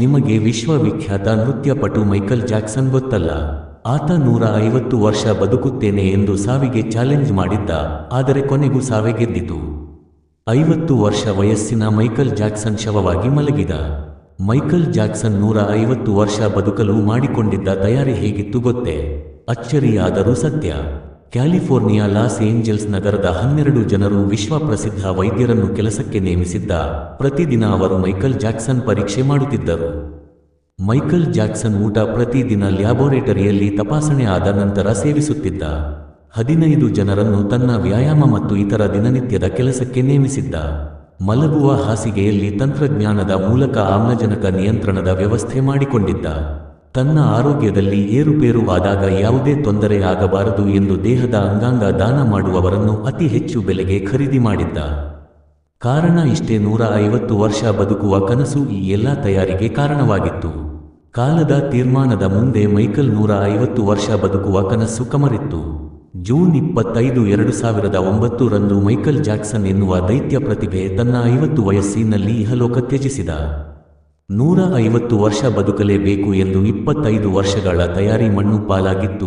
ನಿಮಗೆ ವಿಶ್ವವಿಖ್ಯಾತ ನೃತ್ಯಪಟು Michael Jackson ಗೊತ್ತಲ್ಲ. ಆತ ನೂರ ಐವತ್ತು ವರ್ಷ ಬದುಕುತ್ತೇನೆ ಎಂದು ಸಾವಿಗೆ ಚಾಲೆಂಜ್ ಮಾಡಿದ್ದ, ಆದರೆ ಕೊನೆಗೂ ಸಾವೇ ಗೆದ್ದಿತು. ಐವತ್ತು ವರ್ಷ ವಯಸ್ಸಿನ ಮೈಕಲ್ ಜಾಕ್ಸನ್ ಶವವಾಗಿ ಮಲಗಿದ. ಮೈಕಲ್ ಜಾಕ್ಸನ್ ನೂರ ಐವತ್ತು ವರ್ಷ ಬದುಕಲು ಮಾಡಿಕೊಂಡಿದ್ದ ತಯಾರಿ ಹೇಗಿತ್ತು ಗೊತ್ತೇ? ಅಚ್ಚರಿಯಾದರೂ ಸತ್ಯ. ಕ್ಯಾಲಿಫೋರ್ನಿಯಾ ಲಾಸ್ ಏಂಜಲ್ಸ್ ನಗರದ ಹನ್ನೆರಡು ಜನರು ವಿಶ್ವ ಪ್ರಸಿದ್ಧ ವೈದ್ಯರನ್ನು ಕೆಲಸಕ್ಕೆ ನೇಮಿಸಿದ್ದ. ಪ್ರತಿದಿನ ಅವರು ಮೈಕಲ್ ಜಾಕ್ಸನ್ ಪರೀಕ್ಷೆ ಮಾಡುತ್ತಿದ್ದರು. ಮೈಕಲ್ ಜಾಕ್ಸನ್ ಊಟ ಪ್ರತಿದಿನ ಲ್ಯಾಬೋರೇಟರಿಯಲ್ಲಿ ತಪಾಸಣೆ ಆದ ನಂತರ ಸೇವಿಸುತ್ತಿದ್ದ. ಹದಿನೈದು ಜನರನ್ನು ತನ್ನ ವ್ಯಾಯಾಮ ಮತ್ತು ಇತರ ದಿನನಿತ್ಯದ ಕೆಲಸಕ್ಕೆ ನೇಮಿಸಿದ್ದ. ಮಲಗುವ ಹಾಸಿಗೆಯಲ್ಲಿ ತಂತ್ರಜ್ಞಾನದ ಮೂಲಕ ಆಮ್ಲಜನಕ ನಿಯಂತ್ರಣದ ವ್ಯವಸ್ಥೆ ಮಾಡಿಕೊಂಡಿದ್ದ. ತನ್ನ ಆರೋಗ್ಯದಲ್ಲಿ ಏರುಪೇರುವಾದಾಗ ಯಾವುದೇ ತೊಂದರೆ ಆಗಬಾರದು ಎಂದು ದೇಹದ ಅಂಗಾಂಗ ದಾನ ಮಾಡುವವರನ್ನು ಅತಿ ಹೆಚ್ಚು ಬೆಲೆಗೆ ಖರೀದಿ ಮಾಡಿದ್ದ. ಕಾರಣ ಇಷ್ಟೇ ನೂರ ಐವತ್ತು ವರ್ಷ ಬದುಕುವ ಕನಸು ಈ ಎಲ್ಲ ತಯಾರಿಗೆ ಕಾರಣವಾಗಿತ್ತು. ಕಾಲದ ತೀರ್ಮಾನದ ಮುಂದೆ ಮೈಕಲ್ ನೂರ ಐವತ್ತು ವರ್ಷ ಬದುಕುವ ಕನಸು ಕಮರಿತ್ತು. ಜೂನ್ ಇಪ್ಪತ್ತೈದು ಎರಡು ಸಾವಿರದ ಒಂಬತ್ತು ರಂದು ಮೈಕಲ್ ಜಾಕ್ಸನ್ ಎನ್ನುವ ದೈತ್ಯ ಪ್ರತಿಭೆ ತನ್ನ ಐವತ್ತು ವಯಸ್ಸಿನಲ್ಲಿ ಇಹಲೋಕ ತ್ಯಜಿಸಿದ. ನೂರ ಐವತ್ತು ವರ್ಷ ಬದುಕಲೇಬೇಕು ಎಂದು ಇಪ್ಪತ್ತೈದು ವರ್ಷಗಳ ತಯಾರಿ ಮಣ್ಣು ಪಾಲಾಗಿತ್ತು.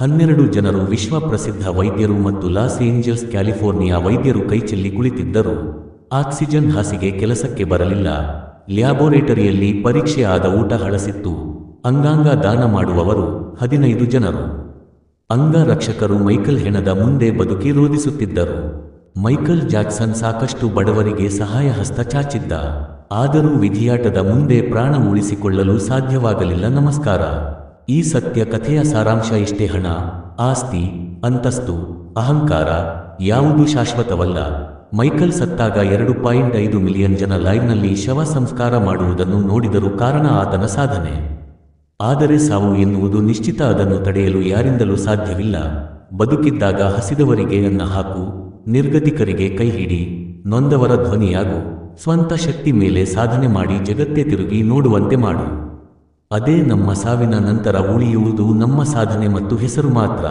ಹನ್ನೆರಡು ಜನರು ವಿಶ್ವ ಪ್ರಸಿದ್ಧ ವೈದ್ಯರು ಮತ್ತು ಲಾಸ್ ಏಂಜಲ್ಸ್, ಕ್ಯಾಲಿಫೋರ್ನಿಯಾ ವೈದ್ಯರು ಕೈಚೆಲ್ಲಿ ಕುಳಿತಿದ್ದರು. ಆಕ್ಸಿಜನ್ ಹಾಸಿಗೆ ಕೆಲಸಕ್ಕೆ ಬರಲಿಲ್ಲ. ಲ್ಯಾಬೋರೇಟರಿಯಲ್ಲಿ ಪರೀಕ್ಷೆ ಆದ ಊಟ ಹಳಸಿತ್ತು. ಅಂಗಾಂಗ ದಾನ ಮಾಡುವವರು ಹದಿನೈದು ಜನರು. ಅಂಗರಕ್ಷಕರು ಮೈಕಲ್ ಹೆಣದ ಮುಂದೆ ಬದುಕಿ ರೋಧಿಸುತ್ತಿದ್ದರು ಮೈಕಲ್ ಜಾಕ್ಸನ್ ಸಾಕಷ್ಟು ಬಡವರಿಗೆ ಸಹಾಯ ಹಸ್ತ ಚಾಚಿದ್ದ. ಆದರೂ ವಿಧಿಯಾಟದ ಮುಂದೆ ಪ್ರಾಣ ಉಳಿಸಿಕೊಳ್ಳಲು ಸಾಧ್ಯವಾಗಲಿಲ್ಲ. ನಮಸ್ಕಾರ. ಈ ಸತ್ಯ ಕಥೆಯ ಸಾರಾಂಶ ಇಷ್ಟೇ ಹಣ, ಆಸ್ತಿ, ಅಂತಸ್ತು, ಅಹಂಕಾರ, ಯಾವುದು ಶಾಶ್ವತವಲ್ಲ. ಮೈಕಲ್ ಸತ್ತಾಗ ಎರಡು ಪಾಯಿಂಟ್ ಐದು ಮಿಲಿಯನ್ ಜನ ಲೈವ್ನಲ್ಲಿ ಶವ ಸಂಸ್ಕಾರ ಮಾಡುವುದನ್ನು ನೋಡಿದರು ಕಾರಣ ಆತನ ಸಾಧನೆ. ಆದರೆ ಸಾವು ಎನ್ನುವುದು ನಿಶ್ಚಿತ ಅದನ್ನು ತಡೆಯಲು ಯಾರಿಂದಲೂ ಸಾಧ್ಯವಿಲ್ಲ. ಬದುಕಿದ್ದಾಗ ಹಸಿದವರಿಗೆ ಅನ್ನ ಹಾಕು, ನಿರ್ಗತಿಕರಿಗೆ ಕೈ ಹಿಡಿ, ನೊಂದವರ ಧ್ವನಿಯಾಗು. ಸ್ವಂತ ಶಕ್ತಿ ಮೇಲೆ ಸಾಧನೆ ಮಾಡಿ ಜಗತ್ತೇ ತಿರುಗಿ ನೋಡುವಂತೆ ಮಾಡು. ಅದೇ ನಮ್ಮ ಸಾವಿನ ನಂತರ ಉಳಿಯುವುದು ನಮ್ಮ ಸಾಧನೆ ಮತ್ತು ಹೆಸರು ಮಾತ್ರ.